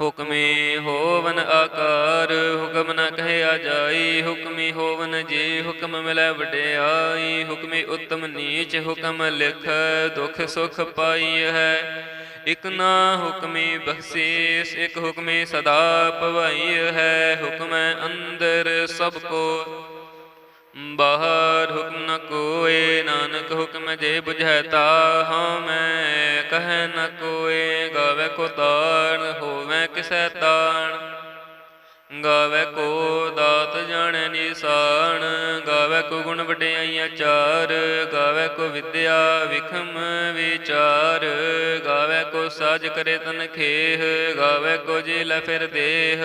ਹੁਕਮੀ ਹੋਵਨ ਆਕਾਰ, ਹੁਕਮ ਨ ਕਹਿਆ ਜਾਈ ਹੁਕਮੀ ਹੋਵਨ ਜੀ, ਹੁਕਮ ਮਿਲੈ ਵਡਿਆਈ, ਹੁਕਮੀ ਉਤਮ ਨੀਚ, ਹੁਕਮ ਲਿਖ, ਦੁਖ ਸੁਖ ਪਾਈ ਹੈ। ਇਕ ਨਾ ਹੁਕਮੀ ਬਖਸ਼ੀਸ, ਇਕ ਹੁਕਮੀ ਸਦਾ ਭਵਾਈ ਹੈ। ਹੁਕਮੈ ਅੰਦਰ ਸਭ ਕੋ ਬਾਹਰ ਹੁਕਮ ਨ ਕੋਏ, ਨਾਨਕ ਹੁਕਮ ਜੇ 부ਝੈ ਤਾ ਮੈਂ, ਕਹੈ ਨ ਕੋਏ, ਗਾਵੇ ਕੋ ਤਾਣ, ਹੋਵੇ ਕਿਸੈ ਤਾਣ। ਗਾਵੇ ਕੋ ਦਾਤ ਜਾਣੈ ਨਿਸਾਨ ਗਾਵੇ ਕੋ ਗੁਣ ਵਡਿਆਈਆਂ ਚਾਰ ਗਾਵੇ ਕੋ ਵਿਦਿਆ ਵਿਖਮ ਵਿਚਾਰ। ਗਾਵੇ ਕੋ ਸਾਜ ਕਰੇ ਤਨ ਖੇਹ, ਗਾਵੇ ਕੋ ਜੀ ਲੈ ਫਿਰ ਦੇਹ।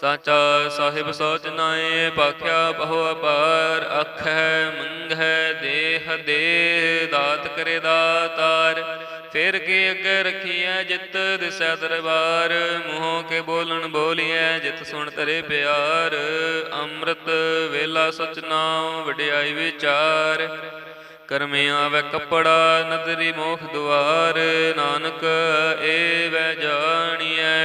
ਸਾਚਾ ਸਾਹਿਬ ਸੋਚ ਨਾਏ ਪਾਖਿਆ ਬਹੁ ਅਪਾਰ ਅਖੈ ਮੰਗੈ ਦੇਹ ਦੇ, ਦਾਤ ਕਰੇ ਦਾਤਾਰ। ਫਿਰ ਕੇ ਅੱਗੇ ਰਖੀਐ ਜਿਤ ਦਿਸੈ ਦਰਬਾਰ, ਮੂੰਹੋਂ ਕੇ ਬੋਲਣ ਬੋਲੀਐ ਜਿਤ ਸੁਣ ਤਰੇ ਪਿਆਰ। ਅੰਮ੍ਰਿਤ ਵੇਲਾ ਸਚ ਨਾਮ ਵਡਿਆਈ ਵਿਚਾਰ। ਕਰਮੇ ਆਵੇ ਕੱਪੜਾ ਨਦਰੀ ਮੋਖ ਦੁਆਰ, ਨਾਨਕ ਏ ਵੈ ਜਾਣੀ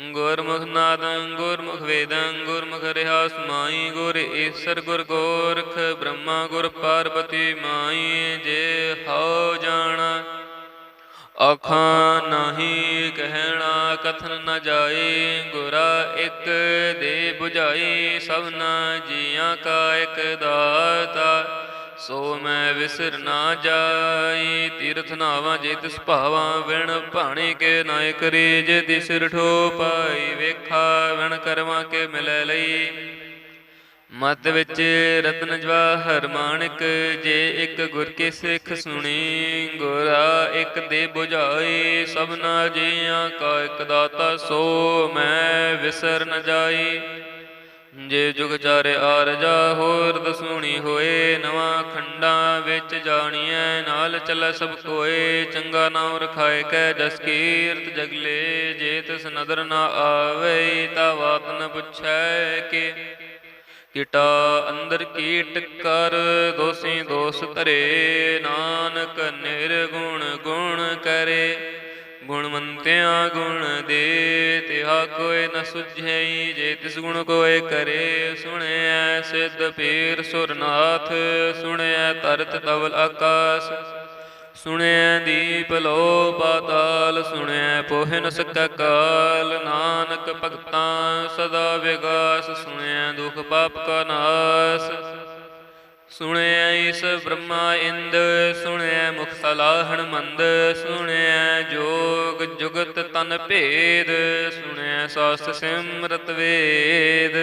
ਗੁਰਮੁਖ ਨਾਦੰ, ਗੁਰਮੁਖ ਵੇਦੰ, ਗੁਰਮੁਖ ਰਿਹਾਸ ਮਾਈ ਗੁਰ ਈਸਰ ਗੁਰ ਗੋਰਖ ਬ੍ਰਹਮਾ ਗੁਰ ਪਾਰਬਤੀ ਮਾਈ ਜੇ ਹਉ ਜਾਣਾ। ਆਖਾਂ ਨਹੀਂ ਕਹਿਣਾ ਕਥਨ ਨ ਜਾਏ ਗੁਰਾ ਇੱਕ ਦੇ 부ਝਾਈ ਸਭਨਾ ਜੀਆਂ ਕਾ ਇੱਕ ਦਾਤਾ। ਸੋ ਮੈਂ ਵਿਸਰ ਨਾ ਜਾਈ, ਤੀਰਥ ਨਾਵਾਂ ਜੇ ਤਿਸ ਭਾਵਾਂ, ਵਿਣ ਭਾਣੇ ਕੇ ਨਾਇ ਕਰੇ ਜੇ ਦਿਸ ਰਠੋ ਪਾਈ, ਵੇਖਾ ਵਿਣ ਕਰਮਾਂ ਕੇ ਮਿਲੈ ਲਈ। ਮਤ ਵਿੱਚ ਰਤਨ ਜਵਾਹਰ ਮਾਨਕ, ਜੇ ਇੱਕ ਗੁਰ ਕੇ ਸਿੱਖ ਸੁਣੀ, ਗੁਰਾ ਇੱਕ ਦੇ 부ਝਾਈ ਸਭਨਾ ਜੀਆਂ ਕਾ ਇੱਕ ਦਾਤਾ, ਸੋ ਮੈਂ ਵਿਸਰ ਨ ਜਾਈ। ਜੇ ਜੁਗ ਚਾਰੇ ਆਰਜਾ ਹੋਰ ਦਸੂਣੀ ਹੋਏ, ਨਵਾਂ ਖੰਡਾਂ ਵਿੱਚ ਜਾਣੀਐ, ਨਾਲ ਚੱਲੈ ਸਭ ਕੋਏ, ਚੰਗਾ ਨਾਮ ਰਖਾਏ ਕੈ ਜਸ ਕੀਰਤ ਜਗਲੇ, ਜੇ ਤਿਸ ਨਦਰ ਨਾ ਆਵੇ, ਤਾ ਬਾਤ ਨ ਪੁੱਛੈ ਕੇ। ਕੀਟਾ ਅੰਦਰ ਕੀਟ ਕਰ, ਦੋਸੀ ਦੋਸ ਧਰੇ, ਨਾਨਕ ਨਿਰਗੁਣ ਗੁਣ ਕਰੇ। ਗੁਣਵੰਤਿਆ ਗੁਣ ਦੇ ਤਿਹਾ ਕੋਈ ਨ ਸੁਝਈ, ਜੇ ਤਿਸ ਗੁਣ ਕੋਏ ਕਰੇ, ਸੁਣਿਐ ਸਿੱਧ ਪੀਰ ਸੁਰਨਾਥ, ਸੁਣਿਐ ਤਰਤ ਤਵਲ ਆਕਾਸ। ਸੁਣਿਐ ਦੀਪ ਲੋ ਪਾਤਾਲ, ਸੁਣਿਐ ਪੋਹਿ ਨ ਸਕੈ ਕਾਲ। ਨਾਨਕ ਭਗਤਾਂ ਸਦਾ ਵਿਗਾਸ, ਸੁਣਿਐ ਦੁਖ ਪਾਪ ਕਾ ਨਾਸ। ਸੁਣਿਆ ਈਸ ਬ੍ਰਹਮਾ ਇੰਦ, ਸੁਣਿਆ ਮੁਖ ਸਲਾਹਣ ਮੰਦ ਸੁਣਿਐ ਜੋਗ ਜੁਗਤ ਤਨ ਭੇਦ, ਸੁਣਿਆ ਸਾਸਤ ਸਿਮਰਤ ਵੇਦ।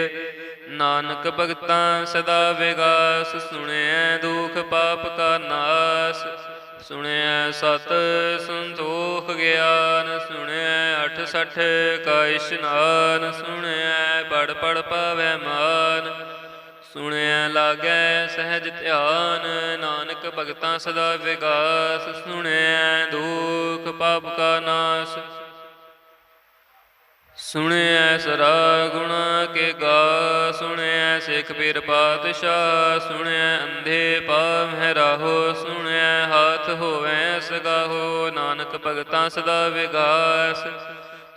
ਨਾਨਕ ਭਗਤਾਂ ਸਦਾ ਵਿਗਾਸ, ਸੁਣਿਆ ਦੁਖ ਪਾਪ ਕਾ ਨਾਸ। ਸੁਣਿਆ ਸਤ ਸੰਤੋਖ ਗਿਆਨ, ਸੁਣਿਆ ਅਠ ਸਠ ਕਾ ਇਸ਼ਨਾਨ, ਸੁਣਿਆ ਪੜ ਪੜ ਪਾਵੈ ਮਾਨ। ਸੁਣਿਆ ਲਾਗੈ ਸਹਿਜ ਧਿਆਨ, ਨਾਨਕ ਭਗਤਾਂ ਸਦਾ ਵਿਗਾਸ, ਸੁਣਿਆ ਦੁਖ ਪਾਪ ਕਾ ਨਾਸ। ਸੁਣਿਆ ਸਰਾ ਗੁਣਾ ਕੇ ਗਾ, ਸੁਣਿਆ ਸਿੱਖ ਪੀਰ ਪਾਤਸ਼ਾਹ, ਸੁਣਿਆ ਅੰਧੇ ਪਾਵਹਿ ਰਾਹੋ, ਸੁਣਿਆ ਹਾਥ ਹੋਵੇ ਸਗਾਹੋ, ਨਾਨਕ ਭਗਤਾਂ ਸਦਾ ਵਿਗਾਸ।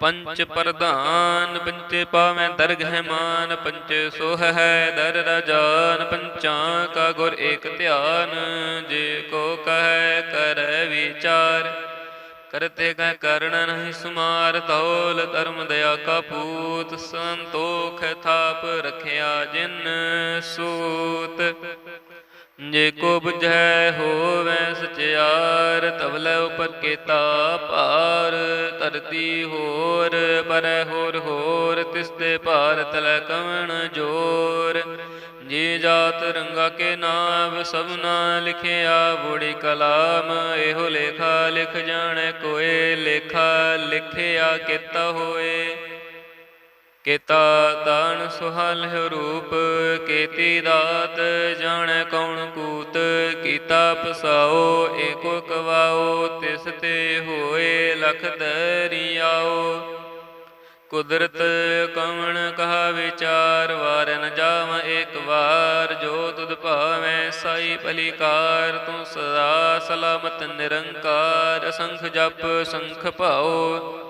ਪੰਚ ਪ੍ਰਧਾਨ ਪੰਚੇ ਪਾਵੈ ਦਰਗਹਿ ਮਾਨ, ਪੰਚੇ ਸੋਹ ਹੈ ਦਰ ਰਜਾਨ, ਪੰਚਾਂ ਕਾ ਗੁਰ ਏਕ ਧਿਆਨ, ਜੇ ਕੋ ਕਹੈ ਕਰੈ ਵਿਚਾਰ, ਕਰਤੇ ਕੈ ਕਰਨ ਨਹੀਂ ਸੁਮਾਰ ਧੌਲ ਧਰਮ ਦਇਆ ਕਾ ਪੂਤ, ਸੰਤੋਖ ਥਾਪ ਰਖਿਆ ਜਿਨ ਸੂਤ। ਜੇ ਕੋ 부ਝੈ ਹੋਵੈ ਸਚਿਆਰ, ਤਵਲੇ ਉਪਰ ਕੀਤਾ ਭਾਰ। ਧਰਤੀ ਹੋਰ, ਪਰੈ ਹੋਰ ਹੋਰ, ਤਿਸ ਤੇ ਭਾਰ ਤਲੈ ਕਵਣ ਜੋਰ। ਜੀ ਜਾਤ ਰੰਗਾ ਕੇ ਨਾਮ ਸਭਨਾ ਲਿਖਿਆ ਬੁੜੀ ਕਲਾਮ। ਇਹੋ ਲੇਖਾ ਲਿਖ ਜਾਣੈ ਕੋਏ, ਲੇਖਾ ਲਿਖਿਆ ਕੀਤਾ ਹੋਏ। ਕੀਤਾ ਤਾਣ ਸੁਹਾਲਿ ਰੂਪ, ਕੇਤੀ ਦਾਤ, ਜਾਣ ਕੌਣ ਕੂਤ, ਕੀਤਾ ਪਸਾਓ, ਏਕੋ ਕਵਾਓ, ਤਿਸ ਤੇ ਹੋਏ ਲਖ ਦਰਿਆਓ। ਕੁਦਰਤ ਕਵਣ ਕਹਾ ਵਿਚਾਰ ਵਾਰ ਨ ਜਾਵ ਏਕ ਵਾਰ, ਜੋ ਤੁਧ ਭਾਵੈ ਸਾਈ ਭਲੀਕਾਰ ਤੂੰ ਸਦਾ ਸਲਾਮਤ ਨਿਰੰਕਾਰ, ਅਸੰਖ ਜਪ ਸੰਖ ਭਾਓ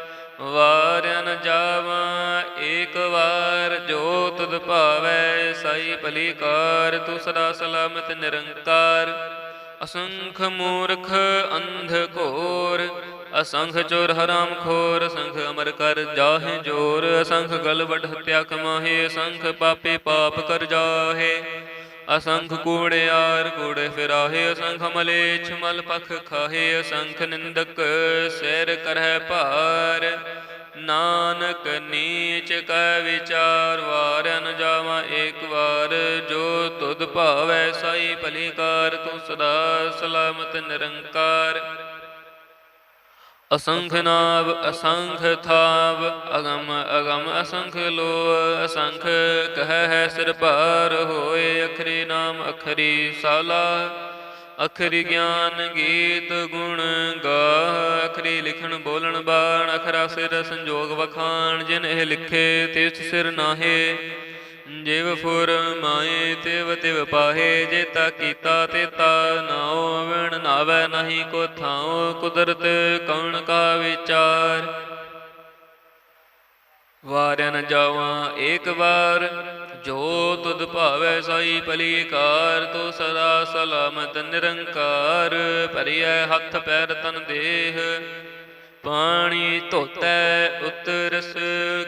ਵਾਰਨ ਜਾਵਾਂ, ਏਕ ਵਾਰ ਜੋ ਤੁਧ ਭਾਵੈ ਸਾਈ ਭਲੀ ਕਾਰ ਤੂੰ ਸਦਾ ਸਲਾਮਤ ਨਿਰੰਕਾਰ। ਅਸੰਖ ਮੂਰਖ ਅੰਧ ਘੋਰ, ਅਸੰਖ ਚੋਰ ਹਰਾਮ ਖੋਰ ਸੰਖ ਅਮਰ ਕਰ ਜਾਹੇ ਜੋਰ, ਅਸੰਖ ਗਲਵਟ ਵਡ ਹਤਿਆ ਕਮਾਹੇ, ਅਸੰਖ ਪਾਪੇ ਪਾਪ ਕਰ ਜਾਹੇ। ਅਸੰਖ ਕੂੜਿਆਰ ਕੂੜੇ ਫਿਰਾਹੇ ਅਸੰਖ ਮਲੇਛ ਮਲ ਪਖ ਖਾਹੇ ਅਸੰਖ ਨਿੰਦਕ ਸਿਰ ਕਰਹਿ ਭਾਰ। ਨਾਨਕ ਨੀਚ ਕੈ ਵਿਚਾਰ ਵਾਰਨ ਜਾਵਾਂ ਏਕ ਵਾਰ। ਜੋ ਤੁਧ ਭਾਵੈ ਸਾਈ ਭਲੀ ਕਾਰ, ਤੂੰ ਸਦਾ ਸਲਾਮਤ ਨਿਰੰਕਾਰ। ਅਸੰਖ ਨਾਭ ਅਸੰਖ ਥਾਵ, ਅਗਮ ਅਗਮ ਅਸੰਖ ਲੋ ਅਸੰਖ ਕਹਿ ਹੈ ਸਿਰ ਭਾਰ ਹੋਏ ਅਖਰੀ ਨਾਮ, ਅਖਰੀ ਸਾਲਾ, ਅਖਰੀ ਗਿਆਨ ਗੀਤ ਗੁਣ ਗਾ ਅਖਰੀ ਲਿਖਣ ਬੋਲਣ ਬਾਣ, ਅਖਰਾ ਸਿਰ ਸੰਜੋਗ ਵਖਾਣ, ਜਿਨ ਇਹ ਲਿਖੇ ਤਿਸ ਸਿਰ ਨਾਹੇ। ਜਿਵ ਫੁਰ ਮਾਏ, ਤਿਵ ਤਿਵ ਪਾਹੇ ਜੇਤਾ ਕੀਤਾ ਤੇਤਾ ਨਾਉ ਵਿਣ ਨਾਵੇ ਨਹੀਂ ਕੋ ਥਾਉ, ਕੁਦਰਤ ਕੌਣ ਕਾ ਵਿਚਾਰ। ਵਾਰਨ ਜਾਵਾਂ ਏਕ ਵਾਰ, ਜੋ ਤੁਧ ਭਾਵੈ ਸਾਈ ਭਲੀ ਕਾਰ ਤੋ ਸਦਾ ਸਲਾਮਤ ਨਿਰੰਕਾਰ, ਭਰੀਐ ਹੱਥ ਪੈਰ ਤਨ ਦੇਹ। ਪਾਣੀ ਧੋਤੈ, ਉਤਰਸ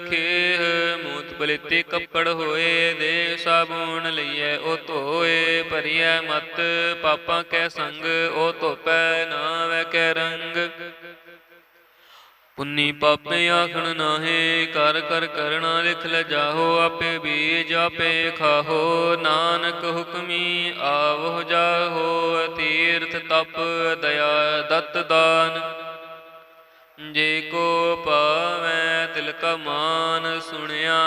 ਖੇਹ ਮੂਤ ਬਲੇਤੇ ਕੱਪੜ ਹੋਏ ਦੇ ਸਾਬੂਨ ਲਈਐ, ਉਹ ਧੋਏ, ਭਰੀਐ ਮਤ, ਪਾਪਾਂ ਕੈ ਸੰਗ, ਉਹ ਧੋਪੈ ਨਾ ਵੈ ਕੈ ਰੰਗ। ਪੁੰਨੀ ਪਾਪੇ ਆਖਣ ਨਾਹੇ, ਕਰ ਕਰ ਕਰਣਾ ਲਿਖ ਲੈ ਜਾਹੋ, ਆਪੇ ਬੀਜ ਆਪੇ ਖਾਹੋ, ਨਾਨਕ ਹੁਕਮੀ ਆਵੋ ਜਾਹੋ, ਤੀਰਥ ਤਪ ਦਇਆ ਦਤ ਦਾਨ। ਜੇ ਕੋ ਪਾਵੈ ਤਿਲ ਕਾ ਮਾਨ ਸੁਣਿਆ,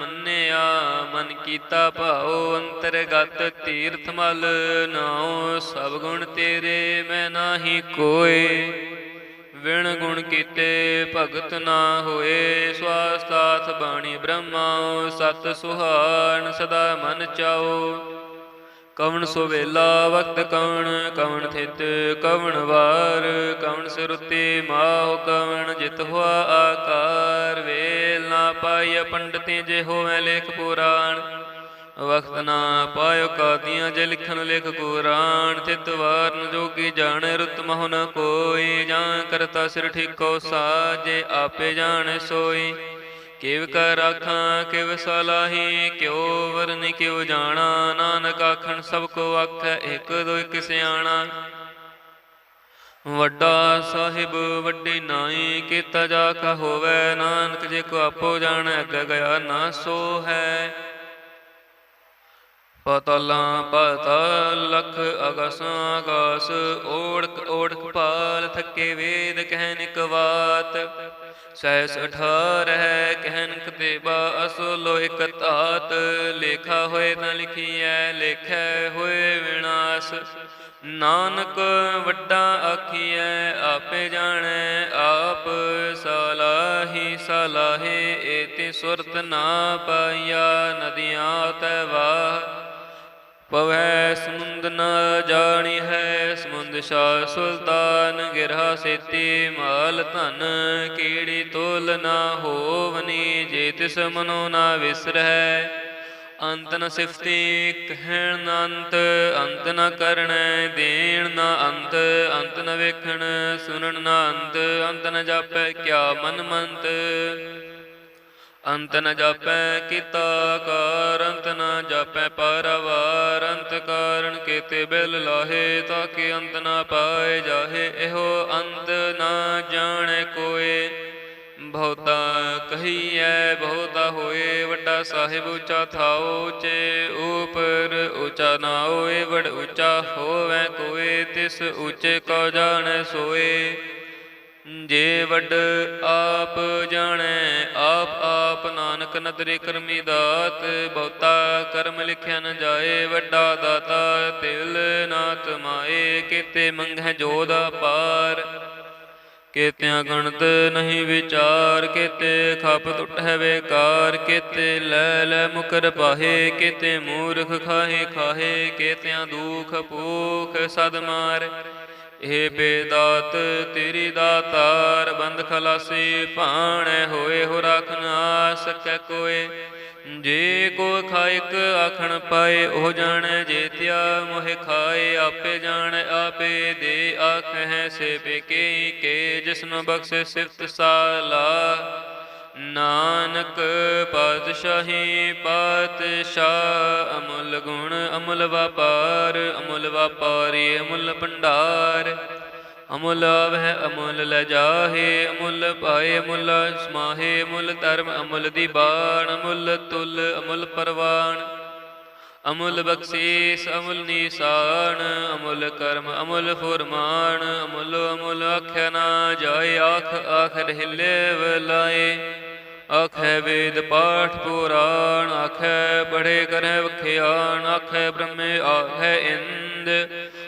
ਮੰਨਿਆ, ਮਨ ਕੀਤਾ ਭਾਉ, ਅੰਤਰਗਤ ਤੀਰਥ ਮਲ ਨਾਉ, ਸਭ ਗੁਣ ਤੇਰੇ ਮੈਂ ਨਾਹੀ ਕੋਏ। ਵਿਣ ਗੁਣ ਕੀਤੇ ਭਗਤ ਨਾ ਹੋਏ ਸਵਾਸਤਾਥ ਬਾਣੀ ਬ੍ਰਹਮਾ, ਸਤ ਸੁਹਾਣ ਸਦਾ ਮਨ ਚਾਓ ਕਵਣ ਸੋ ਵੇਲਾ, ਵਕਤ ਕਵਣ ਕਵਣ ਥਿਤ ਕਵਣ ਵਾਰ, ਕਵਣ ਸੁਰਤੀ ਮਾਹੁ ਕਵਣ ਜਿਤ ਹੋਆ ਆਕਾਰ, ਵੇਲ ਨਾ ਪਾਈਐ ਪੰਡਤੀ ਜੇ ਹੋਵੇ ਲੇਖ ਪੁਰਾਣ, ਵਕਤ ਨਾ ਪਾਇਓ ਕਾਦੀਆਂ ਜੇ ਲਿਖਣ ਲਿਖ ਕੁਰਾਨ ਤਿਤ ਵਾਰਨ ਜੋਗੀ ਜਾਣੇ ਰੁਤ ਮਹੁ ਨ ਕੋਈ, ਜਾਂ ਕਰਤਾ ਸਿਰ ਠੀਕੋ ਸਾਜੇ, ਆਪੇ ਜਾਣੇ ਸੋਈ। ਕਿਵ ਕਰ ਆਖਾਂ, ਕਿਵ ਸਲਾਹੀ, ਕਿਉ ਵਰਨਿ, ਕਿਉ ਜਾਣਾ। ਨਾਨਕ ਆਖਣ, ਸਭ ਕੋ ਆਖੈ, ਇਕ ਦੋ ਇਕ ਸਿਆਣਾ। ਵੱਡਾ ਸਾਹਿਬ, ਵੱਡੀ ਨਾਈ, ਕੀਤਾ ਜਾ ਕਾ ਹੋਵੇ। ਨਾਨਕ ਜੇ ਕੋ ਆਪੋ ਜਾਣੈ, ਅੱਗੇ ਗਿਆ ਨਾ ਸੋ ਹੈ ਪਤਲਾਂ ਪਤਲ ਲਖ ਅਗਸਾਂ ਆਕਾਸ ਓੜਕ ਓੜਕ ਪਾਲ ਥੱਕੇ ਵੇਦ ਕਹਿਨ ਇਕ ਬਾਤ ਸਹਿਸ ਹੈ ਕਹਿਨ ਕਤੇਬਾ ਅਸਲੋ ਇਕ ਧਾਤ। ਲੇਖਾ ਹੋਏ ਨਾ ਲਿਖੀਐ, ਲੇਖੈ ਹੋਏ ਵਿਨਾਸ਼। ਨਾਨਕ ਵੱਡਾ ਆਖੀਐ, ਆਪੇ ਜਾਣੈ ਆਪ। ਸਲਾਹੀ ਸਲਾਹੇ ਏਤੀ ਸੁਰਤ ਨਾ ਪਾਇਆ ਨਦੀਆਂ ਤੈ ਵਾਹ। ਪਵੈ ਸਮੁੰਦ ਨ ਜਾਣੀ ਹੈ, ਸਮੁੰਦ ਸ਼ਾ ਸੁਲਤਾਨ, ਗਿਰਹਾ ਸੇਤੀ ਮਾਲ ਧਨ, ਕੀੜੀ ਤੋਲ ਨਾ ਹੋਵਨੀ, ਜੇ ਤਿਸ ਮਨੋ ਨਾ ਵਿਸਰਹਿ। ਅੰਤ ਨ ਸਿਫਤੀ ਕਹਿਣ ਨ ਅੰਤ ਅੰਤ ਨ ਕਰਣੈ ਦੇਣ ਨ ਅੰਤ ਅੰਤ ਨ ਵੇਖਣ ਸੁਣਨ ਨ ਅੰਤ ਅੰਤ ਨ ਜਾਪੈ ਕਿਆ ਮਨ ਮੰਤ। ਅੰਤ ਨ ਜਾਪੈ ਕੀਤਾ ਕਾਰ ਅੰਤ ਨ ਜਾਪੈ ਪਰਵਾਰ, ਅੰਤ ਕਾਰਨ ਕੀਤੇ ਬਿਲ ਲਾਹੇ, ਤਾਂ ਕਿ ਅੰਤ ਨ ਪਾਏ ਜਾਹੇ। ਇਹੋ ਅੰਤ ਨ ਜਾਣੈ ਕੋਏ। ਬਹੁਤਾ ਕਹੀਐ, ਬਹੁਤਾ ਹੋਏ, ਵੱਡਾ ਸਾਹਿਬ ਉੱਚਾ ਥਾਓ ਉੱਚੇ ਉਪਰ ਉੱਚਾ ਨਾ ਹੋਏ ਵੜ ਉੱਚਾ ਹੋਵੇ ਕੋਏ, ਤਿਸ ਉੱਚੇ ਕੋ ਜਾਣੈ ਸੋਏ। ਜੇ ਵੱਡ ਆਪ ਜਾਣੈ, ਆਪ ਆਪ ਨਾਨਕ ਨਦਰੇ ਕਰਮੀ ਦਾਤ, ਬਹੁਤਾ ਕਰਮ ਲਿਖਿਆ ਨ ਜਾਏ, ਵੱਡਾ ਦਾਤਾ ਤਿਲ ਨਾ ਤਮਾਏ ਕੀਤੇ ਮੰਗਹਿ ਜੋਦਾ ਪਾਰ। ਕੇਤਿਆਂ ਗਣਤ ਨਹੀਂ ਵਿਚਾਰ, ਕੇਤੇ ਖਪ ਟੁੱਟੈ ਵੇਕਾਰ ਕੇਤੇ ਲੈ ਲੈ ਮੁਕਰ ਪਾਹੇ, ਕੇਤੇ ਮੂਰਖ ਖਾਹੇ ਖਾਹੇ, ਕੇਤਿਆਂ ਦੁਖ ਭੂਖ ਸਦ ਮਾਰ। ਇਹ ਬੇਦਾਤ, ਤੇਰੀ ਦਾਤਾਰ ਬੰਦ ਖਲਾਸੀ ਭਾਣੈ ਹੋਏ, ਹੋ ਰਖ ਨਾ ਸਕੈ ਕੋਏ। ਜੇ ਕੋ ਖਾਇਕ ਆਖਣ ਪਾਏ, ਉਹ ਜਾਣੈ ਜੇ ਤਿਆ ਮੋਹਿ ਖਾਏ। ਆਪੇ ਜਾਣੈ, ਆਪੇ ਦੇ ਆਖੈ ਸੇ ਬੇਕੇ ਕੇ ਜਿਸਨੂੰ ਬਖਸ਼ੇ ਸਿਫਤ ਸਾਲਾ। ਨਾਨਕ ਪਾਤਸ਼ਾਹੀ ਪਾਤਸ਼ਾਹ, ਅਮੁੱਲ ਗੁਣ ਅਮੁੱਲ ਵਪਾਰ, ਅਮੁੱਲ ਵਪਾਰੀ ਅਮੁੱਲ ਭੰਡਾਰ। ਅਮੁੱਲ ਆਵਹਿ, ਅਮੁੱਲ ਲੈ ਜਾਹੇ ਅਮੁੱਲ ਪਾਏ, ਅਮੁੱਲ ਸਮਾਹੇ, ਅਮੁੱਲ ਧਰਮ, ਅਮੁੱਲ ਦੀ ਬਾਣ, ਅਮੁੱਲ ਤੁਲ, ਅਮੁੱਲ ਪਰਵਾਨ ਅਮੁੱਲ ਬਖਸ਼ੀਸ, ਅਮੁੱਲ ਨੀਸਾਨ, ਅਮੁੱਲ ਕਰਮ, ਅਮੁੱਲ ਫੁਰਮਾਨ। ਅਮੁੱਲ ਅਮੁੱਲ ਆਖਿਆ ਨਾ ਜਾਏ, ਆਖ ਆਖ ਹਿੱਲੇ ਵਲਾਏ। ਆਖੈ ਵੇਦ ਪਾਠ ਪੁਰਾਣ, ਆਖੈ ਬੜੇ ਕਰੈ ਵਖਿਆਣ, ਆਖੈ ਬ੍ਰਹਮੇ ਆਖੈ ਇੰਦ,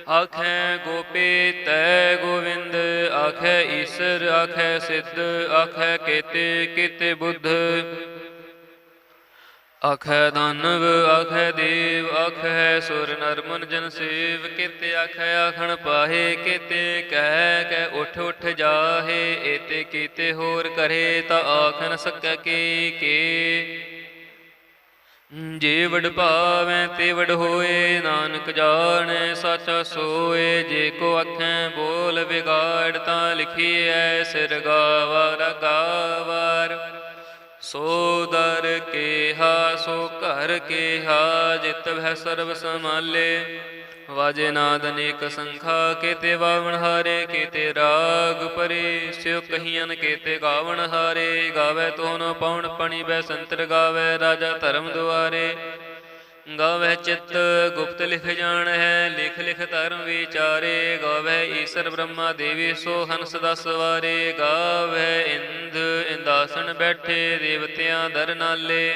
ਆਖੈ ਗੋਪੀ ਤੈ ਗੋਵਿੰਦ, ਆਖੈ ਈਸਰ, ਆਖੈ ਸਿੱਧ, ਆਖੈ ਕੇਤੇ, ਕੀਤੇ ਬੁੱਧ। ਆਖੈ ਦਾਨਵ ਆਖੈ ਦੇਵ ਆਖੈ ਸੁਰ ਨਰ ਮਨ ਜਨ ਸੇਵ ਕੀਤੇ ਆਖੈ ਆਖਣ ਪਾਹੇ, ਕੀਤੇ ਕਹਿ ਕਹਿ ਉਠ ਉਠ ਜਾਹੇ, ਏਤੇ ਕੀਤੇ ਹੋਰ ਕਰੇ, ਤਾ ਆਖਣ ਨ ਸਕੈ ਕੀ ਕੇ। ਜੇ ਵਡ ਭਾਵੈ, ਤੇ ਵਡ ਹੋਏ, ਨਾਨਕ ਜਾਣੈ, ਸਾਚਾ ਸੋਏ, ਜੇ ਕੋ ਅੱਖਾਂ ਬੋਲ ਵਿਗਾੜ, ਤਾਂ ਲਿਖੀਐ ਸਿਰ ਗਾਵਰ ਗਾਵਰ। ਸੋ ਦਰ ਕੇਹਾ, ਸੋ ਘਰ ਕੇਹਾ, ਜਿਤ ਭੈ ਸਰਬ ਸਮਾਲੇ ਵਾਜੇ ਨਾਦ ਅਨੇਕ ਸੰਖਾ, ਕੇਤੇ ਵਾਵਣ ਹਾਰੇ, ਕੇਤੇ ਰਾਗ ਪਰੇ। ਸਿਉ ਕਹੀਆਂ ਕੇਤੇ ਗਾਵਣ ਹਾਰੇ, ਗਾਵੇ ਤੋਨ ਪਉਣ ਪਣੀ, ਬੈ ਸੰਤਰ ਗਾਵੇ, ਰਾਜਾ ਧਰਮ ਦੁਆਰੇ। ਗਾਵੇ ਚਿੱਤ ਗੁਪਤ ਲਿਖ ਜਾਣ ਹੈ, ਲਿਖ ਲਿਖ ਧਰਮ ਵਿਚਾਰੇ। ਗਾਵੇ ਈਸ਼ਰ ਬ੍ਰਹਮਾ ਦੇਵੀ ਸੋ ਹੰਸ ਦਸ ਵਾਰੇ। ਗਾਵੇ ਇੰਦ ਇੰਦਾਸਨ ਬੈਠੇ ਦੇਵਤਿਆਂ ਦਰ ਨਾਲੇ।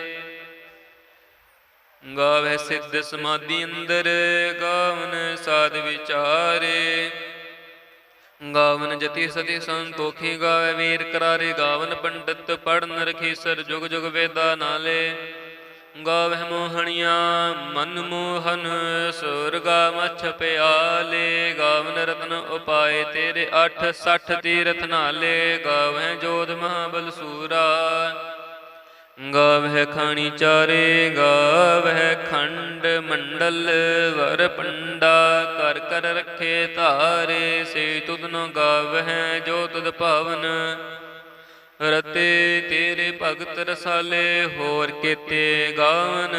ਗਾਵੇ ਸਿੱਧ ਸਮਾਧੀ ਅੰਦਰ, ਗਾਵਨ ਸਾਧ ਵਿਚਾਰੇ। ਗਾਵਨ ਜਤੀ ਸਤੀ ਸੰਤੋਖੀ ਗਾਵੇ ਵੀਰ ਕਰਾਰੇ। ਗਾਵਨ ਪੰਡਤ ਪੜਨ ਰਖੀ ਸਰ ਜੁਗ ਜੁਗ ਵੇਦਾ ਨਾਲੇ। ਗਾਵਹਿ ਮੋਹਣੀਆਂ, ਮਨ ਮੋਹਨ ਸੁਰਗਾ ਮਛ ਪਿਆਲੇ, ਗਾਵਨ ਰਤਨ ਉਪਾਏ ਤੇਰੇ 8 60 ਤੀਰਥ ਨਾਲੇ, ਗਾਵਹਿ ਜੋਧ ਮਹਾਬਲ ਸੂਰਾ। ਗਾਵਹਿ ਖਾਣੀ ਚਾਰੇ, ਗਾਵਹਿ ਖੰਡ ਮੰਡਲ, ਵਰ ਪੰਡਾ, ਕਰ ਕਰ ਰਖੇ ਧਾਰੇ, ਸੇ ਤੁਧਨੋ ਗਾਵਹਿ ਜੋ ਤੁਧ ਭਾਵਨ ਰਤੇ ਤੇਰੇ ਭਗਤ ਰਸਾਲੇ ਹੋਰ ਕੀਤੇ ਗਾਵਨ,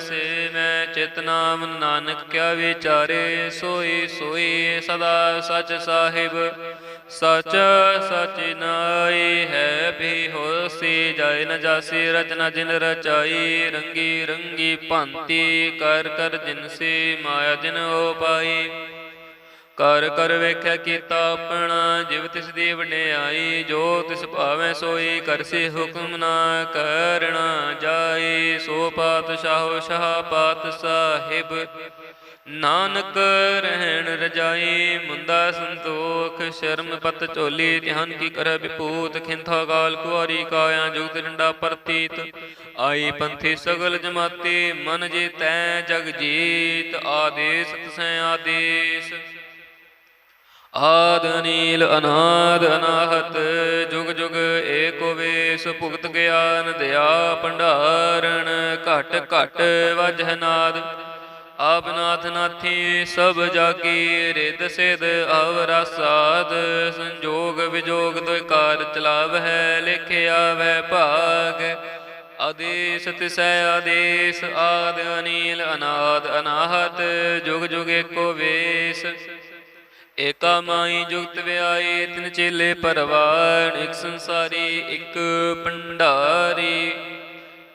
ਸੇ ਮੈਂ ਚਿਤਨਾਮ ਨਾਨਕ ਕਿਆ ਵਿਚਾਰੇ ਸੋਈ ਸੋਈ ਸਦਾ ਸਚ ਸਾਹਿਬ। ਸਚ ਸਚ ਨਾਈ ਹੈ ਵੀ ਹੋਸੀ, ਜਾਇ ਨ ਜਾਸੀ ਰਚਨਾ ਜਿਨ ਰਚਾਈ, ਰੰਗੀ ਰੰਗੀ ਭਾਂਤੀ ਕਰ ਕਰ ਜਿਨਸੀ ਮਾਇਆ ਜਿਨ ਹੋ ਪਾਈ। ਕਰ ਕਰ ਵੇਖਿਆ ਕੀਤਾ ਆਪਣਾ, ਜਿਵ ਤਿਸ ਦੀ ਵਡਿਆਈ ਜੋ ਤਿਸ ਭਾਵੇਂ ਸੋਈ ਕਰਸੀ ਹੁਕਮ ਨਾ ਕਰਣਾ ਜਾਈ, ਸੋ ਪਾਤਸ਼ਾਹੋ ਸ਼ਾਹ ਪਾਤ ਸਾਹਿਬ। ਨਾਨਕ ਰਹਿਣ ਰਜਾਈ ਮੁੰਦਾ ਸੰਤੋਖ, ਸ਼ਰਮ ਪਤ ਝੋਲੀ, ਧਿਆਨ ਕੀ ਕਰ ਵਿਪੂਤ, ਖਿੰਥਾ ਗਾਲ ਕੁਆਰੀ ਕਾਇਆ, ਜੁਗਤ ਡੰਡਾ ਪ੍ਰਤੀਤ। ਆਈ ਪੰਥੀ ਸਗਲ ਜਮਾਤੀ, ਮਨ ਜੀ ਤੈ ਜਗ ਜੀਤ, ਆਦੇਸ ਤਸੈ ਆਦੇਸ। ਆਦ ਨੀਲ ਅਨਾਦ ਅਨਾਹਤ, ਜੁਗ ਜੁਗ ਏਕੋ ਵੇਸ ਭੁਗਤ ਗਿਆਨ ਦਿਆ ਭੰਡਾਰਣ, ਘਟ ਘਟ ਵਜਹ ਨਾਦ। ਆਪ ਨਾਥੀ ਸਭ ਜਾਗੀ ਰਿਦ ਸਿਧ ਅਵਰਾ ਸਾਧ ਸੰਜੋਗ ਵਿਜੋਗ ਦੋਇ ਕਾਰ ਚਲਾਵਹਿ, ਲਿਖਿਆ ਵੈ ਭਾਗ। ਆਦੇਸ ਤਿਸੈ ਆਦੇਸ, ਆਦ ਅਨੀਲ ਅਨਾਦ ਅਨਾਹਤ, ਜੁਗ ਜੁਗ ਏਕੋ ਵੇਸ। ਏਕਾ ਮਾਈ ਜੁਗਤ ਵਿਆਈ ਤਿਨ ਚੇਲੇ ਪਰਵਾਨ ਇੱਕ ਸੰਸਾਰੀ, ਇੱਕ ਭੰਡਾਰੀ।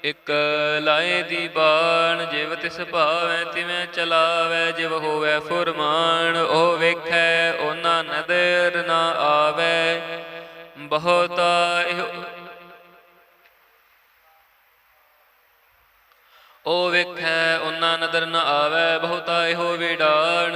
ਇਕ ਲਾਏ ਦੀ ਬਾਣ, ਜਿਵ ਤਿਸ ਭਾਵੈ, ਤਿਵੇਂ ਚਲਾਵੈ, ਜਿਵ ਹੋਵੈ ਫੁਰਮਾਨ। ਉਹ ਵੇਖੈ, ਉਹਨਾਂ ਨਦਰ ਨਾ ਆਵੈ। ਬਹੁਤਾ ਇਹ ਉਹ ਵੇਖੈ, ਉਹਨਾਂ ਨਦਰ ਨਾ ਆਵੈ। ਬਹੁਤਾ ਇਹੋ ਵਿਡਾਣ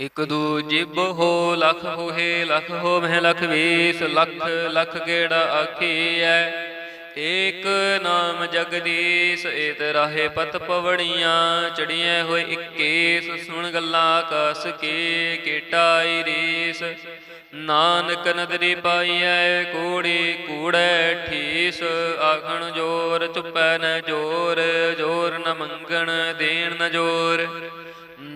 ਇਕ ਦੂ ਜਿਬ ਹੋ ਲਖ ਹੋਏ ਲਖ ਹੋ ਮਹਿ ਲਖ ਵੀਸ, ਲਖ ਲਖ ਗੇੜਾ ਆਖੀਐ। ਏਕ ਨਾਮ ਜਗਦੀਸ਼, ਏਤ ਰਾਹੇ ਪਤ ਪਵੜੀਆਂ ਚੜੀਆਂ ਹੋਏ 21 ਸੁਣ ਗੱਲਾਂ ਆਕਾਸ ਕੀ ਕੀਟਾਈ ਰੀਸ ਨਾਨਕ ਨਦਰੀ ਪਾਈਐ, ਕੂੜੀ ਕੂੜੈ ਠੀਸ, ਆਖਣ ਜੋਰ ਚੁੱਪੈ ਨ ਜੋਰ ਜੋਰ ਨ ਮੰਗਣ, ਦੇਣ ਨ ਜੋਰ।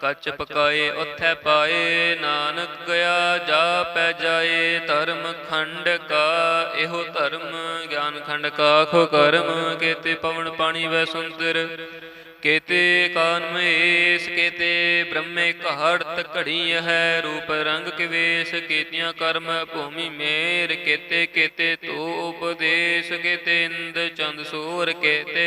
ਕੱਚ ਪਕਾਏ ਉਥੈ ਪਾਏ। ਨਾਨਕ ਗਿਆ ਜਾ ਪੈ ਜਾਏ। ਧਰਮ ਖੰਡ ਕਾ, ਇਹੋ ਧਰਮ। ਗਿਆਨ ਖੰਡ ਕਾ ਖੋ ਕਰਮ। ਕੇਤੇ ਪਵਨ ਪਾਣੀ ਵੈ ਸੁੰਦਰ। ਕੇਤੇ ਕਾਨ ਮਹੇਸ਼, ਕੇਤੇ ਬ੍ਰਹਮੇ ਘਾੜਤ ਘੜੀ ਹੈ। ਰੂਪ ਰੰਗ ਕਿਵੇਸ਼, ਕੀਤੀਆਂ ਕਰਮ ਭੂਮੀ ਮੇਰ। ਕੇਤੇ ਕੇਤੇ ਤੋ ਉਪਦੇਸ਼, ਕੇਤੇ ਇੰਦ ਚੰਦ ਸੂਰ, ਕੇਤੇ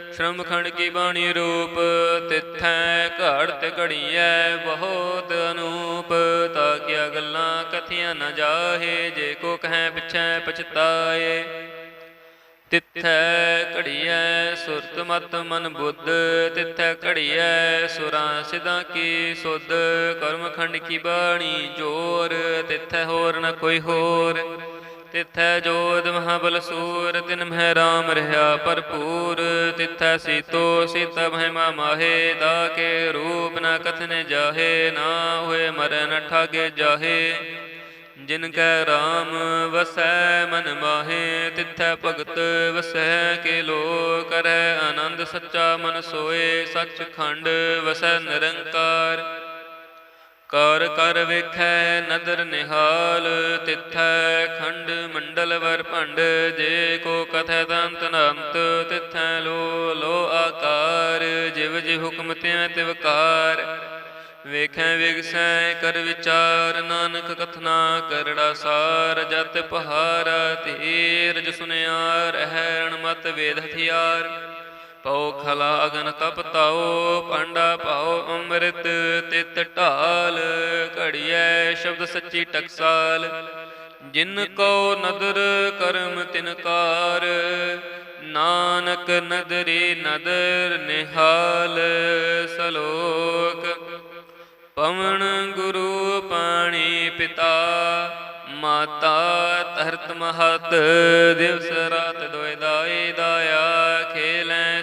ਸ਼ਰਮ ਖੰਡ ਕੀ ਬਾਣੀ ਰੂਪ, ਤਿੱਥੈ ਘੜਤ ਘੜੀਐ ਬਹੁਤ ਅਨੂਪ। ਤਾ ਕਿਆ ਗੱਲਾਂ ਕਥੀਆਂ ਨਾ ਜਾਹੇ, ਜੇ ਕੋ ਕਹੈ ਪਿਛੈ ਪਛਤਾਏ। ਤਿੱਥੈ ਘੜੀਐ ਸੁਰਤ ਮਤ ਮਨ ਬੁੱਧ, ਤਿੱਥੈ ਘੜੀਐ ਸੁਰਾਂ ਸਿਧਾਂ ਕੀ ਸੁਧ। ਕਰਮ ਖੰਡ ਕੀ ਬਾਣੀ ਜੋਰ, ਤਿੱਥੈ ਹੋਰ ਨ ਕੋਈ ਹੋਰ। ਤਿਥੈ ਜੋਦ ਮਹਾਬਲ ਸੂਰ ਤਿਨ ਮਹਿ ਰਾਮ ਰਹਾ ਭਰਪੂਰ। ਤਿਥੈ ਸੀਤੋ ਸੀਤ ਮਹਿਮਾ ਮਾਹੇ, ਦਾ ਕੇ ਰੂਪ ਨ ਕਥਨੇ ਜਾਹੇ, ਨਾ ਹੋਏ ਮਰਨ ਠਾਗੇ ਜਾਹੇ। ਜਿਨ ਕੈ ਰਾਮ ਵਸੈ ਮਨ ਮਾਹੇ, ਤਿਥੈ ਭਗਤ ਵਸੈ ਕੇ ਲੋ ਕਰੈ ਆਨੰਦ, ਸੱਚਾ ਮਨ ਸੋਏ, ਸੱਚ ਖੰਡ ਵਸੈ ਨਿਰੰਕਾਰ। ਕਰ ਕਰ ਵੇਖੈ ਨਦਰ ਨਿਹਾਲ, ਤਿੱਥੈ ਖੰਡ ਮੰਡਲ ਵਰ ਭੰਡ, ਜੇ ਕੋ ਕਥੈ ਦੰਤ ਨੰਤ, ਤਿੱਥੈ ਲੋ ਲੋ ਆਕਾਰ, ਜਿਵ ਜਿ ਹੁਕਮ ਤਿਵ ਤਿਵਕਾਰ ਵੇਖੈ ਵਿਗਸੈ ਕਰ ਵਿਚਾਰ, ਨਾਨਕ ਕਥਨਾ ਕਰੜਾ ਸਾਰ, ਜਤ ਪਹਾਰਾ ਤੀਰ ਜ ਸੁਨਿਆ ਰਹਿਣ ਮਤ ਵੇਦ ਹਥਿਆਰ। ਪਉ ਖਲਾ ਅਗਨ ਤਪ ਪਾਂਡਾ ਪਾਓ ਅੰਮ੍ਰਿਤ ਤਿਤ ਢਾਲ, ਘੜੀਐ ਸ਼ਬਦ ਸੱਚੀ ਟਕਸਾਲ। ਜਿਨ ਕੋ ਨਦਰ ਕਰਮ ਤਿਨਕਾਰ ਨਾਨਕ ਨਦਰੀ ਨਦਰ ਨਿਹਾਲ। ਸਲੋਕ, ਪਵਨ ਗੁਰੂ ਪਾਣੀ ਪਿਤਾ, ਮਾਤਾ ਧਰਤ ਮਹਤ, ਦਿਵਸ ਰਾਤ ਦੋਇ ਦਾਏ ਦਾਇਆ।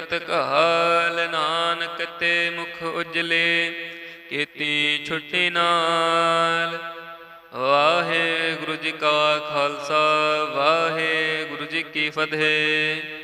ਮਸਕਤ ਕਾਲ ਨਾਨਕ ਤੇ ਮੁਖ ਉਜਲੇ, ਕੀਤੀ ਛੁੱਟੀ ਨਾਲ। ਵਾਹਿਗੁਰੂ ਜੀ ਕਾ ਖਾਲਸਾ, ਵਾਹਿਗੁਰੂ ਜੀ ਕੀ ਫਤਿਹ।